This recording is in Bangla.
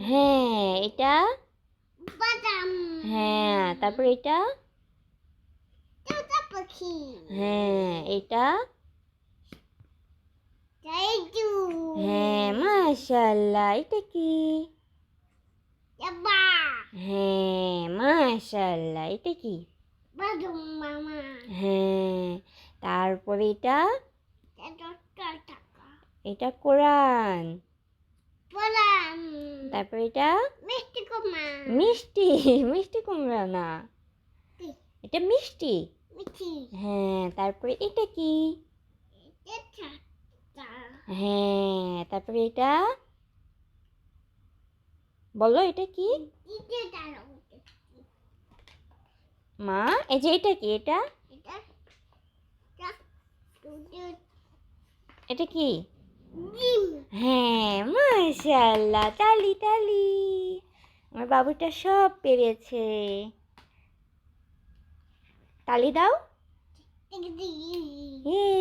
হ্যাঁ এটা? বাদাম। হ্যাঁ তারপর এটা? পাখি। হ্যাঁ এটা? হ্যাঁ মাশাল্লাহ এটা কি? হ্যাঁ মাশাল্লাহ এটা কি? হ্যাঁ তারপর এটা? এটা কোরআন তারপর এটা? মিষ্টি কুমা মিষ্টি মিষ্টি কুমড়া না। এটা মিষ্টি? হ্যাঁ তারপরে এটা কি? হ্যাঁ তারপরে এটা? বলো এটা কি? মা এই যে এটা কি? এটা? এটা কি? হ্যাঁ মাশাল্লাহ তালি তালি আমার বাবুটা সব পেরেছে। তালি দাও। ইয়ে